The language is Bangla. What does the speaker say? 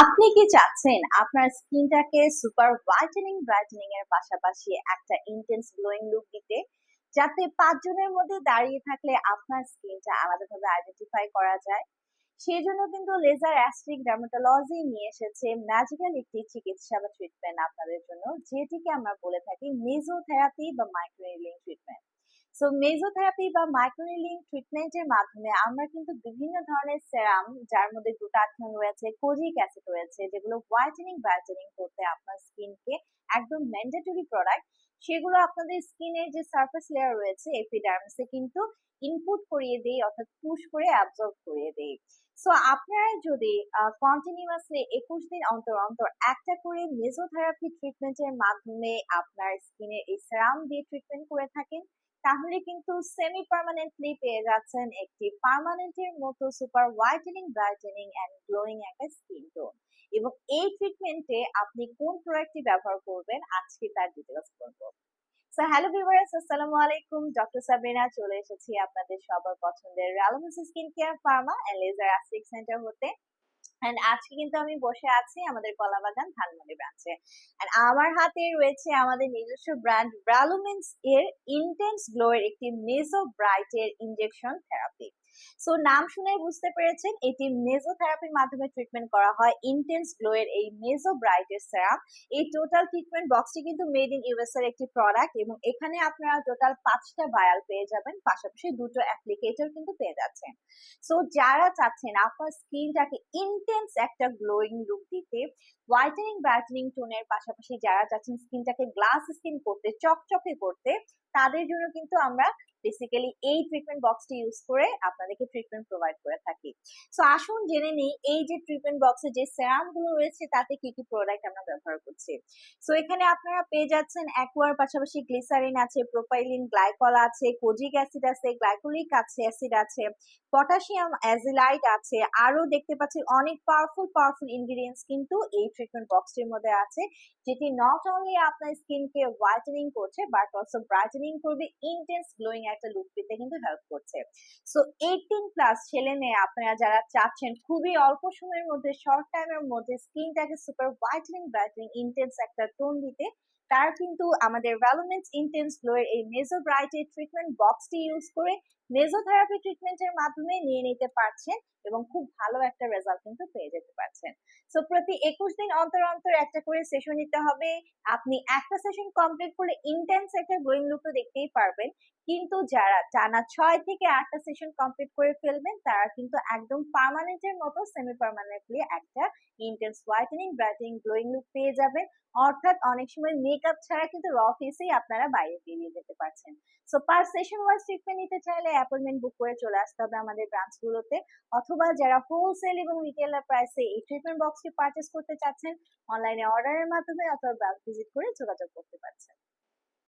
আপনি কি চাচ্ছেন? আপনার স্কিনটাকে সুপার হোয়াইটেনিং, ব্রাইটেনিং এর পাশাপাশি একটা ইন্টেন্স গ্লোয়িং লুক দিতে, যাতে পাঁচজনের মধ্যে দাঁড়িয়ে থাকলে আপনার স্কিনটা আলাদাভাবে আইডেন্টিফাই করা যায়। সেই জন্য কিন্তু লেজার অ্যাস্ট্রিক ডার্মাটোলজি নিয়ে এসেছে ম্যাজিক্যাল একটি চিকিৎসা বা ট্রিটমেন্ট আপনাদের জন্য, যেটিকে আমরা বলে থাকি মেজোথেরাপি বা মাইক্রোনিলিং ট্রিটমেন্ট সো মেজোথেরাপি বা মাইক্রোনিলিং ট্রিটমেন্টের মাধ্যমে আমরা কিন্তু বিভিন্ন ধরনের সেরাম যার মধ্যে গ্লুটাথিয়ন রয়েছে কোজিক অ্যাসিড রয়েছে, যেগুলো হোয়াইটেনিং ব্রাইটেনিং করতে আপনার স্কিনকে একদম ম্যান্ডেটরি প্রোডাক্ট সেগুলো আপনাদের স্কিনের যে সারফেস লেয়ার রয়েছে এপিডার্মসে কিন্তু ইনপুট করিয়ে দেই অর্থাৎ পুশ করে অ্যাবজর্ব করিয়ে দেই সো আপনারা যদি কন্টিনিউয়াসলি একুশ দিন অন্তর অন্তর একটা করে মেজোথেরাপি ট্রিটমেন্টের মাধ্যমে আপনার স্কিনের এই সেরাম দিয়ে ট্রিটমেন্ট করে থাকেন তাহলে কিন্তু সেমি পার্মানেন্টলি পেয়ে যাচ্ছেন একটি পার্মানেন্টের মতো super whitening brightening and glowing একটা স্কিন টোন এবং এই ট্রিটমেন্টে আপনি কোন প্রোডাক্টটি ব্যবহার করবেন, আজকে তার ডিটেলস বলব। সো হ্যালো ভিউয়ার্স আসসালামু আলাইকুম। ডক্টর সাবরিনা চলে এসেছি আপনাদের সবার পছন্দের র্যালোমাস skin care pharma and laser aesthetic centre হতে। এন্ড আজকে কিন্তু আমি বসে আছি আমাদের কলাবাগান ধানমন্ডি ব্রাঞ্চে এন্ড আমার হাতে রয়েছে আমাদের নিজস্ব ব্র্যান্ড ব্রালুমেন্স এর ইন্টেন্স গ্লো এর একটি মেজো ব্রাইটের ইনজেকশন থেরাপি সো নাম শুনে বুঝতে পেরেছেন, এটি মেজো থেরাপির মাধ্যমে ট্রিটমেন্ট করা হয়। ইন্টেন্স গ্লো এর এই মেজো ব্রাইটের সেরাম এই টোটাল ট্রিটমেন্ট বক্সটি কিন্তু মেড ইন ইউএস এর একটি প্রোডাক্ট এবং এখানে আপনারা টোটাল পাঁচটা বায়াল পেয়ে যাবেন, পাশাপাশি দুটো অ্যাপ্লিকেটর কিন্তু পেয়ে যাচ্ছেন। সো যারা চাচ্ছেন আপনার স্কিনটাকে ইন্টেন্স একটা গ্লোয়িং লুক দিতে হোয়াইটেনিং ব্রাইটেনিং টোনের পাশাপাশি যারা চাচ্ছেন স্কিনটাকে গ্লাস স্কিন করতে, চকচকে করতে, তাদের জন্য কিন্তু আমরা বেসিক্যালি এই ট্রিটমেন্ট বক্সটি ইউজ করে আপনাদেরকে ট্রিটমেন্ট প্রোভাইড করে থাকি। সো আসুন জেনে নিই, এই যে ট্রিটমেন্ট বক্সে যে সেরামগুলো রয়েছে, তাতে কি কি প্রোডাক্ট আমরা ব্যবহার করছি? সো এখানে আপনারা পেয়ে যাচ্ছেন অ্যাকোয়ার পাশাপাশি গ্লিসারিন আছে প্রোপাইলিন গ্লাইকল আছে কোজিক অ্যাসিড আছে গ্লাইকোলিক আছে অ্যাসিড আছে পটাশিয়াম অ্যাজিলাইট আছে আরও দেখতে পাচ্ছি অনেক পাওয়ারফুল পাওয়ারফুল ইনগ্রিডিয়েন্টস কিন্তু এই ট্রিটমেন্ট বক্সটির মধ্যে আছে, যেটি নট অনলি আপনার স্কিনকে হোয়াইটেনিং করছে বাট অলসো ব্রাইটেনিং করবে ইন্টেন্স গ্লোয়িং একটা লুক পেতে কিন্তু হেল্প করছে। সো এইটিন প্লাস ছেলে মেয়ে আপনারা যারা চাচ্ছেন, খুবই অল্প সময়ের মধ্যে শর্ট টাইমের মধ্যে স্কিনটাকে সুপার হোয়াইটনিং ব্রাইটনিং ইন্টেন্স একটা টোন দিতে, তারা কিন্তু আমাদের ভ্যালুমেন্স ইন্টেন্স গ্লোয়ের এই মেজো ব্রাইটের ট্রিটমেন্ট বক্সটি ইউজ করে মেজোথেরাপি ট্রিটমেন্টের মাধ্যমে নিয়ে নিতে পারছেন এবং খুব ভালো একটা রেজাল্ট কিন্তু পেয়ে যেতে পারছেন। সো প্রতি একুশ দিন অন্তর অন্তর একটা করে সেশন নিতে হবে। আপনি একটা সেশন কমপ্লিট করলে ইন্টেন্স একটা গ্লোয়িং লুক তো দেখতেই পারবেন। কিন্তু যারা টানা ছয় থেকে আটটা সেশন কমপ্লিট করে ফেলবেন, তারা কিন্তু একদম পার্মানেন্টের মতো সেমি পার্মানেন্টলি একটা intense whitening brightening glowing look পেয়ে যাবেন। অর্থাৎ অনেক সময় মেকআপ ছাড়া কিন্তু র ফেসেই আপনারা বাইরে বেরিয়ে যেতে পারছেন। So per session wise treatment নিতে চাইলে অ্যাপয়েন্টমেন্ট বুক করে চলে আসতে হবে আমাদের ব্রাঞ্চগুলোতে অথবা যারা হোলসেল এবং রিটেলার প্রাইসে এই ট্রিটমেন্ট বক্সটি পারচেস করতে চাচ্ছেন অনলাইনে অর্ডারের মাধ্যমে অথবা ব্রাঞ্চ ভিজিট করে যোগাযোগ করতে পারছেন।